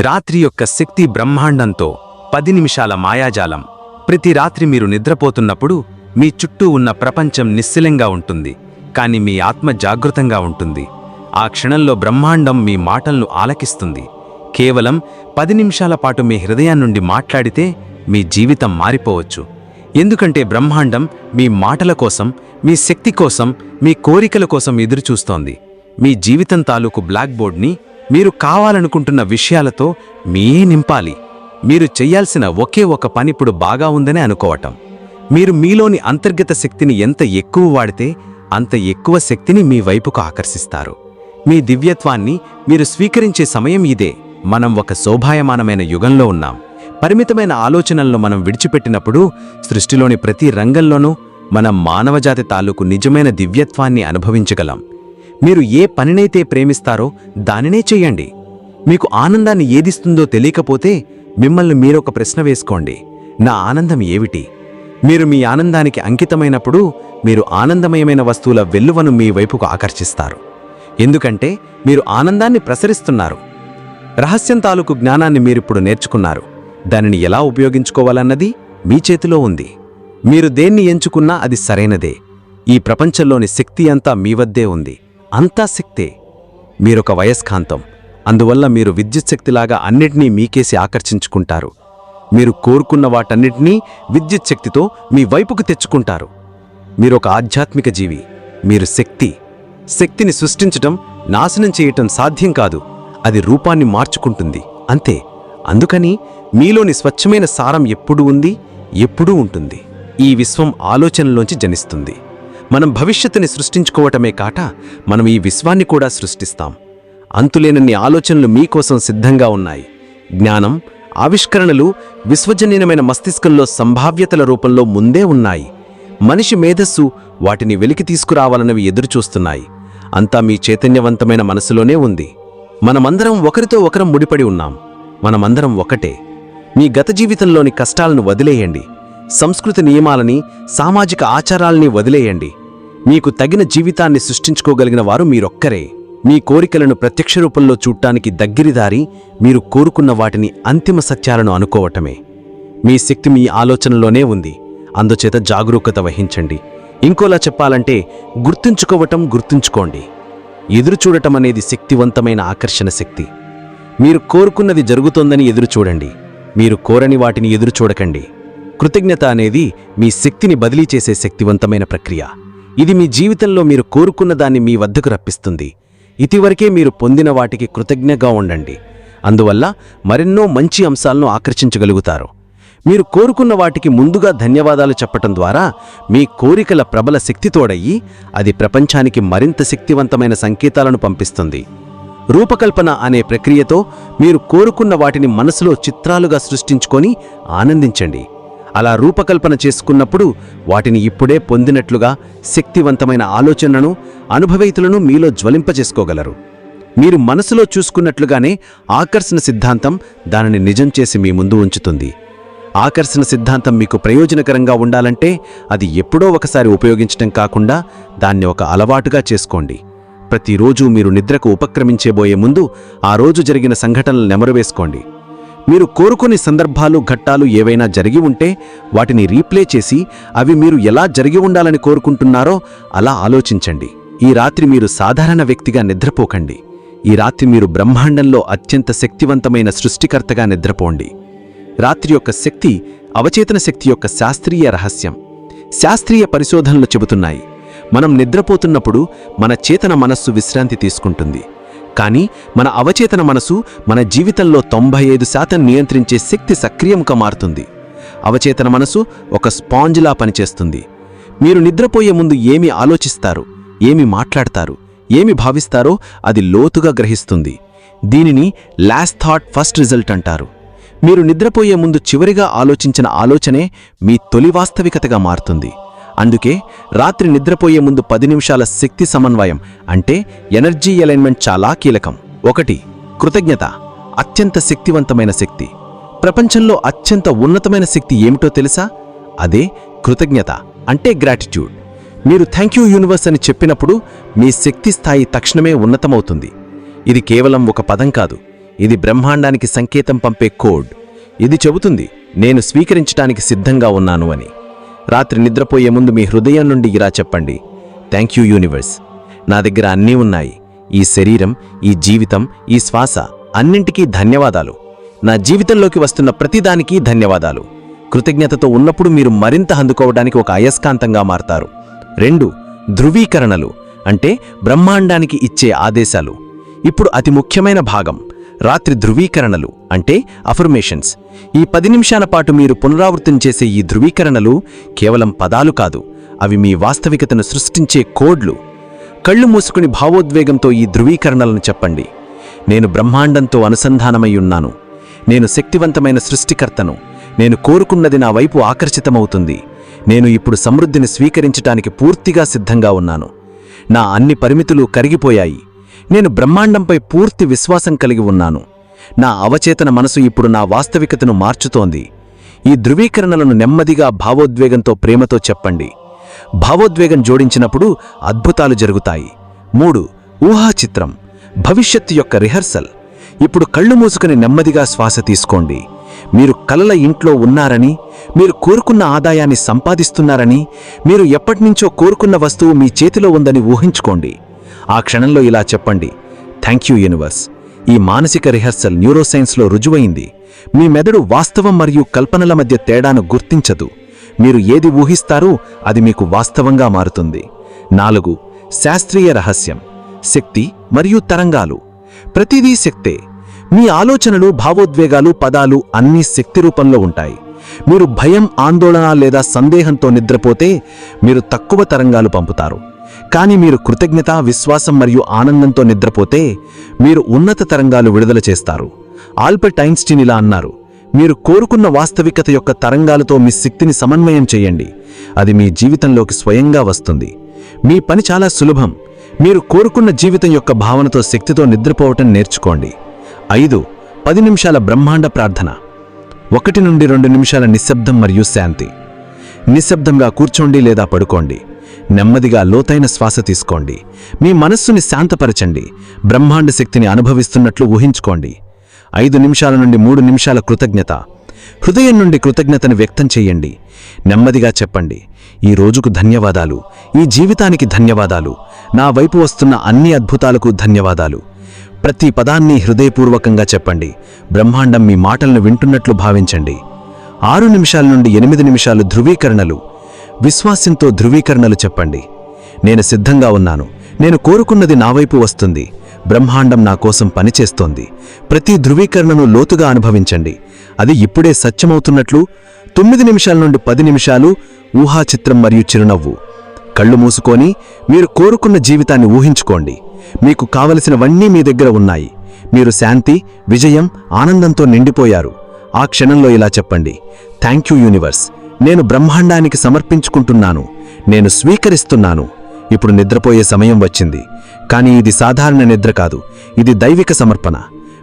రాత్రి యొక్క శక్తి బ్రహ్మాండంతో పది నిమిషాల మాయాజాలం. ప్రతి రాత్రి మీరు నిద్రపోతున్నప్పుడు మీ చుట్టూ ఉన్న ప్రపంచం నిశ్చలంగా ఉంటుంది. కాని మీ ఆత్మ జాగృతంగా ఉంటుంది. ఆ క్షణంలో బ్రహ్మాండం మీ మాటలను ఆలకిస్తుంది. కేవలం పది నిమిషాల పాటు మీ హృదయం నుండి మాట్లాడితే మీ జీవితం మారిపోవచ్చు. ఎందుకంటే బ్రహ్మాండం మీ మాటల కోసం మీ శక్తి కోసం మీ కోరికల కోసం ఎదురుచూస్తోంది. మీ జీవితం తాలూకు బ్లాక్ బోర్డ్ని మీరు కావాలనుకుంటున్న విషయాలతో మీయే నింపాలి. మీరు చెయ్యాల్సిన ఒకే ఒక పనిప్పుడు బాగా ఉందని అనుకోవటం. మీరు మీలోని అంతర్గత శక్తిని ఎంత ఎక్కువ వాడితే అంత ఎక్కువ శక్తిని మీ వైపుకు ఆకర్షిస్తారు. మీ దివ్యత్వాన్ని మీరు స్వీకరించే సమయం ఇదే. మనం ఒక శోభాయమానమైన యుగంలో ఉన్నాం. పరిమితమైన ఆలోచనలను మనం విడిచిపెట్టినప్పుడు సృష్టిలోని ప్రతి రంగంలోనూ మనం మానవజాతి తాలూకు నిజమైన దివ్యత్వాన్ని అనుభవించగలం. మీరు ఏ పనినైతే ప్రేమిస్తారో దానినే చెయ్యండి. మీకు ఆనందాన్ని ఏదిస్తుందో తెలియకపోతే మిమ్మల్ని మీరొక ప్రశ్న వేసుకోండి. నా ఆనందం ఏమిటి? మీరు మీ ఆనందానికి అంకితమైనప్పుడు మీరు ఆనందమయమైన వస్తువుల వెల్లువను మీ వైపుకు ఆకర్షిస్తారు. ఎందుకంటే మీరు ఆనందాన్ని ప్రసరిస్తున్నారు. రహస్యం తాలూకు జ్ఞానాన్ని మీరిప్పుడు నేర్చుకున్నారు. దానిని ఎలా ఉపయోగించుకోవాలన్నది మీ చేతిలో ఉంది. మీరు దేన్ని ఎంచుకున్నా అది సరైనదే. ఈ ప్రపంచంలోని శక్తి అంతా మీ వద్దే ఉంది. అంతా శక్తే. మీరొక వయస్కాంతం. అందువల్ల మీరు విద్యుత్ శక్తిలాగా అన్నిటినీ మీకేసి ఆకర్షించుకుంటారు. మీరు కోరుకున్న వాటన్నిటినీ విద్యుత్ శక్తితో మీ వైపుకు తెచ్చుకుంటారు. మీరొక ఆధ్యాత్మిక జీవి. మీరు శక్తి. శక్తిని సృష్టించటం నాశనం చేయటం సాధ్యం కాదు. అది రూపాన్ని మార్చుకుంటుంది. అంతే. అందుకని మీలోని స్వచ్ఛమైన సారం ఎప్పుడూ ఉంది ఎప్పుడూ ఉంటుంది. ఈ విశ్వం ఆలోచనలోంచి జనిస్తుంది. మనం భవిష్యత్తుని సృష్టించుకోవటమే కాట మనం ఈ విశ్వాన్ని కూడా సృష్టిస్తాం. అంతులేనన్ని ఆలోచనలు మీకోసం సిద్ధంగా ఉన్నాయి. జ్ఞానం ఆవిష్కరణలు విశ్వజనీయమైన మస్తిష్కంలో సంభావ్యతల రూపంలో ముందే ఉన్నాయి. మనిషి మేధస్సు వాటిని వెలికి తీసుకురావాలన్నవి ఎదురుచూస్తున్నాయి. అంతా మీ చైతన్యవంతమైన మనసులోనే ఉంది. మనమందరం ఒకరితో ఒకరం ముడిపడి ఉన్నాం. మనమందరం ఒకటే. మీ గత జీవితంలోని కష్టాలను వదిలేయండి. సంస్కృతి నియమాలని సామాజిక ఆచారాల్ని వదిలేయండి. మీకు తగిన జీవితాన్ని సృష్టించుకోగలిగిన వారు మీరొక్కరే. మీ కోరికలను ప్రత్యక్ష రూపంలో చూడటానికి దగ్గరిదారి మీరు కోరుకున్న వాటిని అంతిమ సత్యాలను అనుకోవటమే. మీ శక్తి మీ ఆలోచనలోనే ఉంది. అందుచేత జాగరూకత వహించండి. ఇంకోలా చెప్పాలంటే గుర్తుంచుకోవటం గుర్తుంచుకోండి. ఎదురుచూడటం అనేది శక్తివంతమైన ఆకర్షణ శక్తి. మీరు కోరుకున్నది జరుగుతోందని ఎదురుచూడండి మీరు కోరని వాటిని ఎదురుచూడకండి కృతజ్ఞత అనేది మీ శక్తిని బదిలీ చేసే శక్తివంతమైన ప్రక్రియ. ఇది మీ జీవితంలో మీరు కోరుకున్న దాన్ని మీ వద్దకు రప్పిస్తుంది. ఇతివరకే మీరు పొందిన వాటికి కృతజ్ఞగా ఉండండి. అందువల్ల మరెన్నో మంచి అంశాలను ఆకర్షించగలుగుతారు. మీరు కోరుకున్న వాటికి ముందుగా ధన్యవాదాలు చెప్పటం ద్వారా మీ కోరికల ప్రబల శక్తితోడయ్యి అది ప్రపంచానికి మరింత శక్తివంతమైన సంకేతాలను పంపిస్తుంది. రూపకల్పన అనే ప్రక్రియతో మీరు కోరుకున్న వాటిని మనసులో చిత్రాలుగా సృష్టించుకొని ఆనందించండి. అలా రూపకల్పన చేసుకున్నప్పుడు వాటిని ఇప్పుడే పొందినట్లుగా శక్తివంతమైన ఆలోచనను అనుభవైతులను మీలో జ్వలింపజేసుకోగలరు. మీరు మనసులో చూసుకున్నట్లుగానే ఆకర్షణ సిద్ధాంతం దానిని నిజం చేసి మీ ముందు ఉంచుతుంది. ఆకర్షణ సిద్ధాంతం మీకు ప్రయోజనకరంగా ఉండాలంటే అది ఎప్పుడో ఒకసారి ఉపయోగించటం కాకుండా దాన్ని ఒక అలవాటుగా చేసుకోండి. ప్రతిరోజు మీరు నిద్రకు ఉపక్రమించేబోయే ముందు ఆ రోజు జరిగిన సంఘటనలు నెమరువేసుకోండి. మీరు కోరుకుని సందర్భాలు ఘట్టాలు ఏవైనా జరిగి ఉంటే వాటిని రీప్లే చేసి అవి మీరు ఎలా జరిగి ఉండాలని కోరుకుంటున్నారో అలా ఆలోచించండి. ఈ రాత్రి మీరు సాధారణ వ్యక్తిగా నిద్రపోకండి. ఈ రాత్రి మీరు బ్రహ్మాండంలో అత్యంత శక్తివంతమైన సృష్టికర్తగా నిద్రపోండి. రాత్రి యొక్క శక్తి అవచేతన శక్తి యొక్క శాస్త్రీయ రహస్యం. శాస్త్రీయ పరిశోధనలు చెబుతున్నాయి. మనం నిద్రపోతున్నప్పుడు మన చేతన మనస్సు విశ్రాంతి తీసుకుంటుంది. కానీ మన అవచేతన మనసు మన జీవితంలో తొంభై ఐదు శాతం నియంత్రించే శక్తి సక్రియంగా మారుతుంది. అవచేతన మనసు ఒక స్పాంజ్లా పనిచేస్తుంది. మీరు నిద్రపోయే ముందు ఏమి ఆలోచిస్తారు ఏమి మాట్లాడతారు ఏమి భావిస్తారో అది లోతుగా గ్రహిస్తుంది. దీనిని లాస్ట్ థాట్ ఫస్ట్ రిజల్ట్ అంటారు. మీరు నిద్రపోయే ముందు చివరిగా ఆలోచించిన ఆలోచనే మీ తొలి వాస్తవికతగా మారుతుంది. అందుకే రాత్రి నిద్రపోయే ముందు పది నిమిషాల శక్తి సమన్వయం అంటే ఎనర్జీ అలైన్మెంట్ చాలా కీలకం. ఒకటి కృతజ్ఞత. అత్యంత శక్తివంతమైన శక్తి. ప్రపంచంలో అత్యంత ఉన్నతమైన శక్తి ఏమిటో తెలుసా? అదే కృతజ్ఞత అంటే గ్రాటిట్యూడ్. మీరు థ్యాంక్ యూ యూనివర్స్ అని చెప్పినప్పుడు మీ శక్తి స్థాయి తక్షణమే ఉన్నతమవుతుంది. ఇది కేవలం ఒక పదం కాదు. ఇది బ్రహ్మాండానికి సంకేతం పంపే కోడ్. ఇది చెబుతుంది నేను స్వీకరించటానికి సిద్ధంగా ఉన్నాను అని. రాత్రి నిద్రపోయే ముందు మీ హృదయం నుండి ఇలా చెప్పండి. థ్యాంక్ యూ యూనివర్స్ నా దగ్గర అన్నీ ఉన్నాయి. ఈ శరీరం ఈ జీవితం ఈ శ్వాస అన్నింటికీ ధన్యవాదాలు. నా జీవితంలోకి వస్తున్న ప్రతిదానికి ధన్యవాదాలు. కృతజ్ఞతతో ఉన్నప్పుడు మీరు మరింత అందుకోవడానికి ఒక అయస్కాంతంగా మారతారు. రెండు ధృవీకరణలు అంటే బ్రహ్మాండానికి ఇచ్చే ఆదేశాలు. ఇప్పుడు అతి ముఖ్యమైన భాగం. రాత్రి ధృవీకరణలు అంటే అఫర్మేషన్స్ ఈ పది నిమిషాల పాటు మీరు పునరావృతం చేసే ఈ ధృవీకరణలు కేవలం పదాలు కాదు అవి మీ వాస్తవికతను సృష్టించే కోడ్లు. కళ్ళు మూసుకుని భావోద్వేగంతో ఈ ధృవీకరణలను చెప్పండి. నేను బ్రహ్మాండంతో అనుసంధానమై ఉన్నాను. నేను శక్తివంతమైన సృష్టికర్తను. నేను కోరుకున్నది నా వైపు ఆకర్షితమవుతుంది. నేను ఇప్పుడు సమృద్ధిని స్వీకరించటానికి పూర్తిగా సిద్ధంగా ఉన్నాను. నా అన్ని పరిమితులు కరిగిపోయాయి. నేను బ్రహ్మాండంపై పూర్తి విశ్వాసం కలిగి ఉన్నాను. నా అవచేతన మనసు ఇప్పుడు నా వాస్తవికతను మార్చుతోంది. ఈ ధృవీకరణలను నెమ్మదిగా భావోద్వేగంతో ప్రేమతో చెప్పండి. భావోద్వేగం జోడించినప్పుడు అద్భుతాలు జరుగుతాయి. మూడు ఊహాచిత్రం. భవిష్యత్తు యొక్క రిహర్సల్. ఇప్పుడు కళ్ళు మూసుకుని నెమ్మదిగా శ్వాస తీసుకోండి. మీరు కలల ఇంట్లో ఉన్నారని మీరు కోరుకున్న ఆదాయాన్ని సంపాదిస్తున్నారని మీరు ఎప్పటినుంచో కోరుకున్న వస్తువు మీ చేతిలో ఉందని ఊహించుకోండి. ఆ క్షణంలో ఇలా చెప్పండి. థ్యాంక్ యూ యూనివర్స్ ఈ మానసిక రిహర్సల్ న్యూరోసైన్స్లో రుజువైంది. మీ మెదడు వాస్తవం మరియు కల్పనల మధ్య తేడాను గుర్తించదు. మీరు ఏది ఊహిస్తారో అది మీకు వాస్తవంగా మారుతుంది. నాలుగు శాస్త్రీయ రహస్యం. శక్తి మరియు తరంగాలు. ప్రతిదీ శక్తే. మీ ఆలోచనలు భావోద్వేగాలు పదాలు అన్నీ శక్తి రూపంలో ఉంటాయి. మీరు భయం ఆందోళన లేదా సందేహంతో నిద్రపోతే మీరు తక్కువ తరంగాలు పంపుతారు. కానీ మీరు కృతజ్ఞత విశ్వాసం మరియు ఆనందంతో నిద్రపోతే మీరు ఉన్నత తరంగాలు విడుదల చేస్తారు. ఆల్బర్ట్ ఐన్స్టీన్ ఇలా అన్నారు మీరు కోరుకున్న వాస్తవికత యొక్క తరంగాలతో మీ శక్తిని సమన్వయం చేయండి. అది మీ జీవితంలోకి స్వయంగా వస్తుంది. మీ పని చాలా సులభం. మీరు కోరుకున్న జీవితం యొక్క భావనతో శక్తితో నిద్రపోవటం నేర్చుకోండి. ఐదు పది నిమిషాల బ్రహ్మాండ ప్రార్థన. ఒకటి నుండి రెండు నిమిషాల నిశ్శబ్దం మరియు శాంతి. నిశ్శబ్దంగా కూర్చోండి లేదా పడుకోండి. నెమ్మదిగా లోతైన శ్వాస తీసుకోండి. మీ మనస్సుని శాంతపరచండి. బ్రహ్మాండ శక్తిని అనుభవిస్తున్నట్లు ఊహించుకోండి. ఐదు నిమిషాల నుండి మూడు నిమిషాల కృతజ్ఞత. హృదయం నుండి కృతజ్ఞతను వ్యక్తం చెయ్యండి నెమ్మదిగా చెప్పండి. ఈ రోజుకు ధన్యవాదాలు. ఈ జీవితానికి ధన్యవాదాలు. నా వైపు వస్తున్న అన్ని అద్భుతాలకు ధన్యవాదాలు. ప్రతి పదాన్ని హృదయపూర్వకంగా చెప్పండి. బ్రహ్మాండం మీ మాటలను వింటున్నట్లు భావించండి. ఆరు నిమిషాల నుండి ఎనిమిది నిమిషాలు ధృవీకరణలు. విశ్వాసంతో ధృవీకరణలు చెప్పండి. నేను సిద్ధంగా ఉన్నాను. నేను కోరుకున్నది నావైపు వస్తుంది. బ్రహ్మాండం నా కోసం పనిచేస్తోంది. ప్రతి ధృవీకరణను లోతుగా అనుభవించండి. అది ఇప్పుడే సత్యమవుతున్నట్లు తొమ్మిది నిమిషాల నుండి పది నిమిషాలు ఊహాచిత్రం మరియు చిరునవ్వు. కళ్ళు మూసుకొని మీరు కోరుకున్న జీవితాన్ని ఊహించుకోండి. మీకు కావలసినవన్నీ మీ దగ్గర ఉన్నాయి. మీరు శాంతి విజయం ఆనందంతో నిండిపోయారు. ఆ క్షణంలో ఇలా చెప్పండి. Thank you universe. నేను బ్రహ్మాండానికి సమర్పించుకుంటున్నాను. నేను స్వీకరిస్తున్నాను. ఇప్పుడు నిద్రపోయే సమయం వచ్చింది. కానీ ఇది సాధారణ నిద్ర కాదు. ఇది దైవిక సమర్పణ.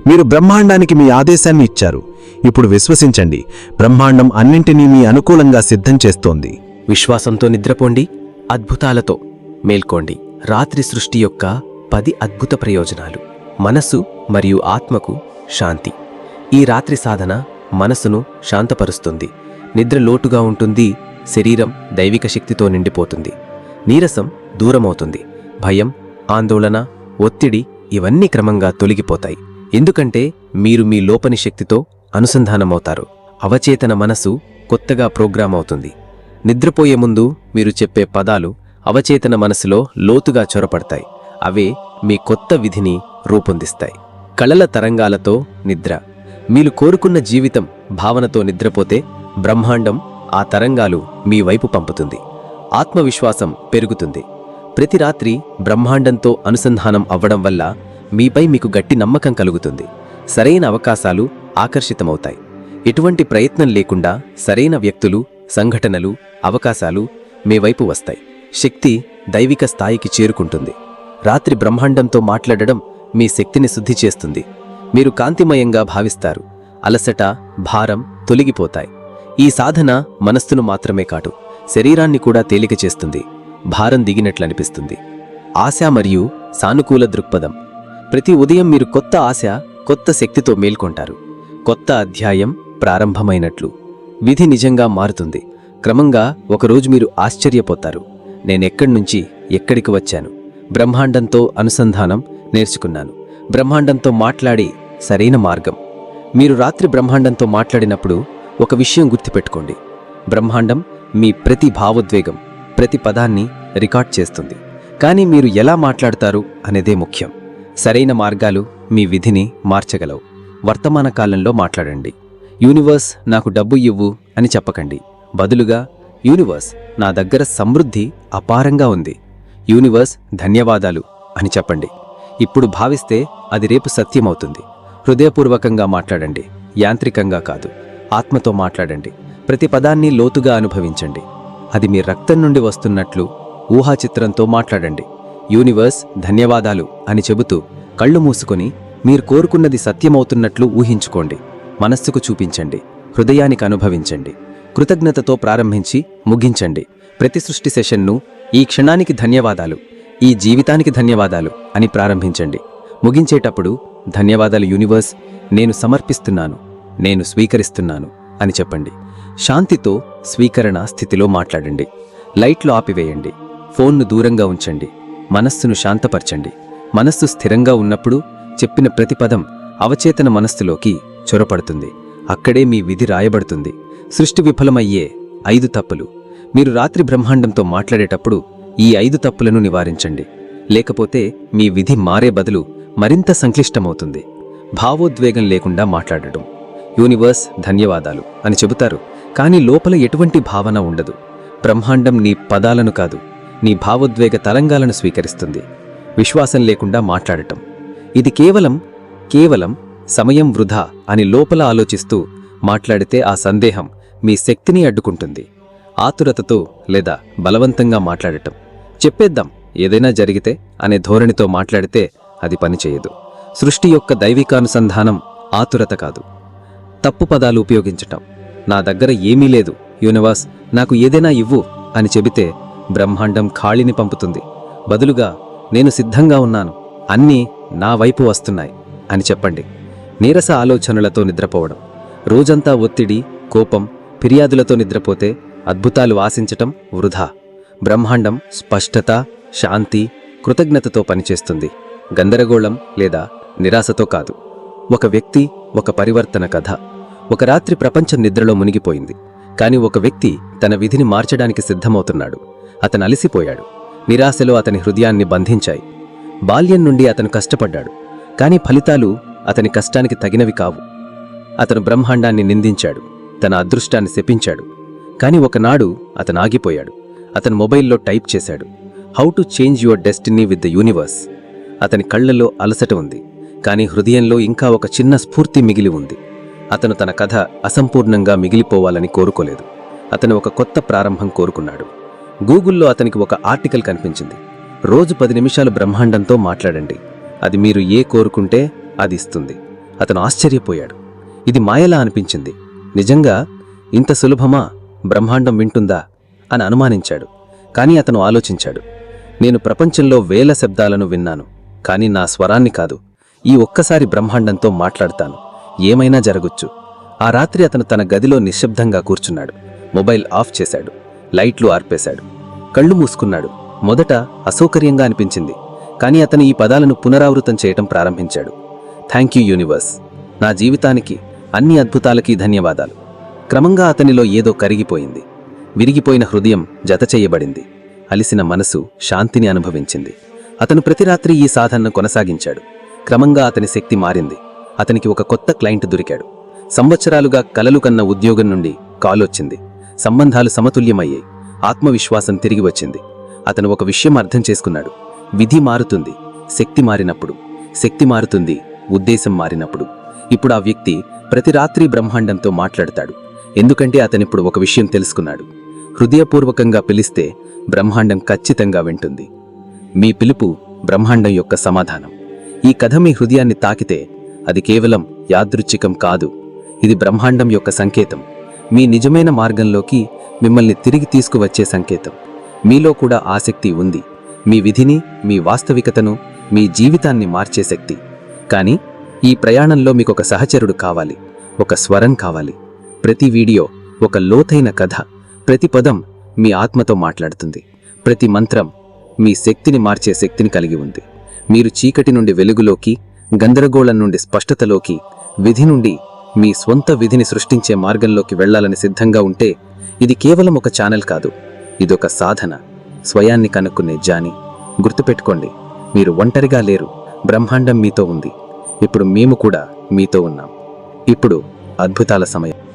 మీరు బ్రహ్మాండానికి మీ ఆదేశాన్ని ఇచ్చారు. ఇప్పుడు విశ్వసించండి. బ్రహ్మాండం అన్నింటినీ మీ అనుకూలంగా సిద్ధం చేస్తోంది. విశ్వాసంతో నిద్రపోండి. అద్భుతాలతో మేల్కోండి. రాత్రి సృష్టి యొక్క పది అద్భుత ప్రయోజనాలు. మనసు మరియు ఆత్మకు శాంతి. ఈ రాత్రి సాధన మనసును శాంతపరుస్తుంది. నిద్ర లోటుగా ఉంటుంది శరీరం దైవిక శక్తితో నిండిపోతుంది. నీరసం దూరమవుతుంది. భయం ఆందోళన ఒత్తిడి ఇవన్నీ క్రమంగా తొలగిపోతాయి. ఎందుకంటే మీరు మీ లోపని శక్తితో అనుసంధానమవుతారు. అవచేతన మనసు కొత్తగా ప్రోగ్రామ్ అవుతుంది. నిద్రపోయే ముందు మీరు చెప్పే పదాలు అవచేతన మనసులో లోతుగా చొరపడతాయి. అవే మీ కొత్త విధిని రూపొందిస్తాయి. కళల తరంగాలతో నిద్ర. మీరు కోరుకున్న జీవితం భావనతో నిద్రపోతే బ్రహ్మాండం ఆ తరంగాలు మీ వైపు పంపుతుంది. ఆత్మవిశ్వాసం పెరుగుతుంది. ప్రతి రాత్రి బ్రహ్మాండంతో అనుసంధానం అవ్వడం వల్ల మీపై మీకు గట్టి నమ్మకం కలుగుతుంది. సరైన అవకాశాలు ఆకర్షితమవుతాయి. ఎటువంటి ప్రయత్నం లేకుండా సరైన వ్యక్తులు సంఘటనలు అవకాశాలు మీ వైపు వస్తాయి. శక్తి దైవిక స్థాయికి చేరుకుంటుంది. రాత్రి బ్రహ్మాండంతో మాట్లాడడం మీ శక్తిని శుద్ధి చేస్తుంది. మీరు కాంతిమయంగా భావిస్తారు. అలసట భారం తొలగిపోతాయి. ఈ సాధన మనస్సును మాత్రమే కాదు శరీరాన్ని కూడా తేలిక చేస్తుంది భారం దిగినట్లనిపిస్తుంది. ఆశ మరియు సానుకూల దృక్పథం. ప్రతి ఉదయం మీరు కొత్త ఆశ కొత్త శక్తితో మేల్కొంటారు. కొత్త అధ్యాయం ప్రారంభమైనట్లు. విధి నిజంగా మారుతుంది. క్రమంగా ఒకరోజు మీరు ఆశ్చర్యపోతారు. నేనెక్కడి నుంచి ఎక్కడికి వచ్చాను? బ్రహ్మాండంతో అనుసంధానం నేర్చుకున్నాను. బ్రహ్మాండంతో మాట్లాడి సరైన మార్గం. మీరు రాత్రి బ్రహ్మాండంతో మాట్లాడినప్పుడు ఒక విషయం గుర్తుపెట్టుకోండి. బ్రహ్మాండం మీ ప్రతి భావోద్వేగం ప్రతి పదాన్ని రికార్డ్ చేస్తుంది. కానీ మీరు ఎలా మాట్లాడతారు అనేదే ముఖ్యం. సరైన మార్గాలు మీ విధిని మార్చగలవు. వర్తమాన కాలంలో మాట్లాడండి. యూనివర్స్ నాకు డబ్బు ఇవ్వు అని చెప్పకండి. బదులుగా యూనివర్స్ నా దగ్గర సమృద్ధి అపారంగా ఉంది. యూనివర్స్ ధన్యవాదాలు అని చెప్పండి. ఇప్పుడు భావిస్తే అది రేపు సత్యమవుతుంది. హృదయపూర్వకంగా మాట్లాడండి. యాంత్రికంగా కాదు. ఆత్మతో మాట్లాడండి. ప్రతి పదాన్ని లోతుగా అనుభవించండి. అది మీ రక్తం నుండి వస్తున్నట్లు ఊహాచిత్రంతో మాట్లాడండి. యూనివర్స్ ధన్యవాదాలు అని చెబుతూ కళ్ళు మూసుకొని మీరు కోరుకున్నది సత్యమవుతున్నట్లు ఊహించుకోండి. మనస్సుకు చూపించండి. హృదయానికి అనుభవించండి. కృతజ్ఞతతో ప్రారంభించి ముగించండి. ప్రతి సృష్టి సెషన్ను ఈ క్షణానికి ధన్యవాదాలు ఈ జీవితానికి ధన్యవాదాలు అని ప్రారంభించండి. ముగించేటప్పుడు ధన్యవాదాలు యూనివర్స్ నేను సమర్పిస్తున్నాను. నేను స్వీకరిస్తున్నాను అని చెప్పండి. శాంతితో స్వీకరణ స్థితిలో మాట్లాడండి. లైట్లు ఆపివేయండి. ఫోన్ను దూరంగా ఉంచండి. మనస్సును శాంతపరచండి. మనస్సు స్థిరంగా ఉన్నప్పుడు చెప్పిన ప్రతి పదం అవచేతన మనస్సులోకి చొరపడుతుంది. అక్కడే మీ విధి రాయబడుతుంది. సృష్టి విఫలమయ్యే ఐదు తప్పులు. మీరు రాత్రి బ్రహ్మాండంతో మాట్లాడేటప్పుడు ఈ ఐదు తప్పులను నివారించండి. లేకపోతే మీ విధి మారే బదులు మరింత సంక్లిష్టమవుతుంది. భావోద్వేగం లేకుండా మాట్లాడటం. యూనివర్స్ ధన్యవాదాలు అని చెబుతారు. కానీ లోపల ఎటువంటి భావన ఉండదు. బ్రహ్మాండం నీ పదాలను కాదు నీ భావోద్వేగ తరంగాలను స్వీకరిస్తుంది. విశ్వాసం లేకుండా మాట్లాడటం. ఇది కేవలం కేవలం సమయం వృధా అని లోపల ఆలోచిస్తూ మాట్లాడితే ఆ సందేహం మీ శక్తిని అడ్డుకుంటుంది. ఆతురతతో లేదా బలవంతంగా మాట్లాడటం. చెప్పేద్దాం ఏదైనా జరిగితే అనే ధోరణితో మాట్లాడితే అది పనిచేయదు. సృష్టి యొక్క దైవికానుసంధానం ఆతురత కాదు. తప్పు పదాలు ఉపయోగించటం. నా దగ్గర ఏమీ లేదు. యూనివర్స్ నాకు ఏదైనా ఇవ్వు అని చెబితే బ్రహ్మాండం ఖాళీని పంపుతుంది. బదులుగా నేను సిద్ధంగా ఉన్నాను. అన్నీ నా వైపు వస్తున్నాయి అని చెప్పండి. నీరస ఆలోచనలతో నిద్రపోవడం. రోజంతా ఒత్తిడి కోపం ఫిర్యాదులతో నిద్రపోతే అద్భుతాలు ఆశించటం వృధా. బ్రహ్మాండం స్పష్టత శాంతి కృతజ్ఞతతో పనిచేస్తుంది. గందరగోళం లేదా నిరాశతో కాదు. ఒక వ్యక్తి ఒక పరివర్తన కథ. ఒక రాత్రి ప్రపంచం నిద్రలో మునిగిపోయింది. కాని ఒక వ్యక్తి తన విధిని మార్చడానికి సిద్ధమవుతున్నాడు. అతను అలసిపోయాడు. నిరాశలో అతని హృదయాన్ని బంధించాయి. బాల్యం నుండి అతను కష్టపడ్డాడు. కాని ఫలితాలు అతని కష్టానికి తగినవి కావు. అతను బ్రహ్మాండాన్ని నిందించాడు. తన అదృష్టాన్ని శపించాడు. కాని ఒకనాడు అతను ఆగిపోయాడు. అతను మొబైల్లో టైప్ చేశాడు. How to change your destiny with the universe. అతని కళ్ళలో అలసట ఉంది. కాని హృదయంలో ఇంకా ఒక చిన్న స్ఫూర్తి మిగిలి ఉంది. అతను తన కథ అసంపూర్ణంగా మిగిలిపోవాలని కోరుకోలేదు. అతను ఒక కొత్త ప్రారంభం కోరుకున్నాడు. గూగుల్లో అతనికి ఒక ఆర్టికల్ కనిపించింది. రోజు పది నిమిషాలు బ్రహ్మాండంతో మాట్లాడండి. అది మీరు ఏ కోరుకుంటే అది ఇస్తుంది. అతను ఆశ్చర్యపోయాడు. ఇది మాయలా అనిపించింది. నిజంగా ఇంత సులభమా? బ్రహ్మాండం వింటుందా? అని అనుమానించాడు. కానీ అతను ఆలోచించాడు. నేను ప్రపంచంలో వేల శబ్దాలను విన్నాను. కానీ నా స్వరాన్ని కాదు. ఈ ఒక్కసారి బ్రహ్మాండంతో మాట్లాడతాను. ఏమైనా జరగొచ్చు. ఆ రాత్రి అతను తన గదిలో నిశ్శబ్దంగా కూర్చున్నాడు. మొబైల్ ఆఫ్ చేశాడు. లైట్లు ఆర్పేశాడు. కళ్ళు మూసుకున్నాడు. మొదట అసౌకర్యంగా అనిపించింది. కానీ అతను ఈ పదాలను పునరావృతం చేయటం ప్రారంభించాడు. Thank you universe. నా జీవితానికి అన్ని అద్భుతాలకి ధన్యవాదాలు. క్రమంగా అతనిలో ఏదో కరిగిపోయింది. విరిగిపోయిన హృదయం జతచేయబడింది అలిసిన మనసు శాంతిని అనుభవించింది. అతను ప్రతిరాత్రి ఈ సాధనను కొనసాగించాడు. క్రమంగా అతని శక్తి మారింది. అతనికి ఒక కొత్త క్లయింట్ దొరికాడు. సంవత్సరాలుగా కలలు కన్న ఉద్యోగం నుండి కాలొచ్చింది. సంబంధాలు సమతుల్యమయ్యాయి. ఆత్మవిశ్వాసం తిరిగి వచ్చింది. అతను ఒక విషయం అర్థం చేసుకున్నాడు. విధి మారుతుంది. శక్తి మారినప్పుడు. శక్తి మారుతుంది. ఉద్దేశం మారినప్పుడు. ఇప్పుడు ఆ వ్యక్తి ప్రతి రాత్రి బ్రహ్మాండంతో మాట్లాడతాడు. ఎందుకంటే అతనిప్పుడు ఒక విషయం తెలుసుకున్నాడు. హృదయపూర్వకంగా పిలిస్తే బ్రహ్మాండం ఖచ్చితంగా వింటుంది. మీ పిలుపు బ్రహ్మాండం యొక్క సమాధానం. ఈ కథ మీ హృదయాన్ని తాకితే అది కేవలం యాదృచ్ఛికం కాదు. ఇది బ్రహ్మాండం యొక్క సంకేతం. మీ నిజమైన మార్గంలోకి మిమ్మల్ని తిరిగి తీసుకువచ్చే సంకేతం. మీలో కూడా ఆసక్తి ఉంది. మీ విధిని మీ వాస్తవికతను మీ జీవితాన్ని మార్చే శక్తి. కానీ ఈ ప్రయాణంలో మీకు ఒక సహచరుడు కావాలి. ఒక స్వరం కావాలి. ప్రతి వీడియో ఒక లోతైన కథ. ప్రతి పదం మీ ఆత్మతో మాట్లాడుతుంది. ప్రతి మంత్రం మీ శక్తిని మార్చే శక్తిని కలిగి ఉంది. మీరు చీకటి నుండి వెలుగులోకి గందరగోళం నుండి స్పష్టతలోకి విధి నుండి మీ స్వంత విధిని సృష్టించే మార్గంలోకి వెళ్ళాలని సిద్ధంగా ఉంటే ఇది కేవలం ఒక ఛానల్ కాదు. ఇదొక సాధన. స్వయాన్ని కనుక్కునే జాని. గుర్తుపెట్టుకోండి మీరు ఒంటరిగా లేరు. బ్రహ్మాండం మీతో ఉంది. ఇప్పుడు మేము కూడా మీతో ఉన్నాం. ఇప్పుడు అద్భుతాల సమయం.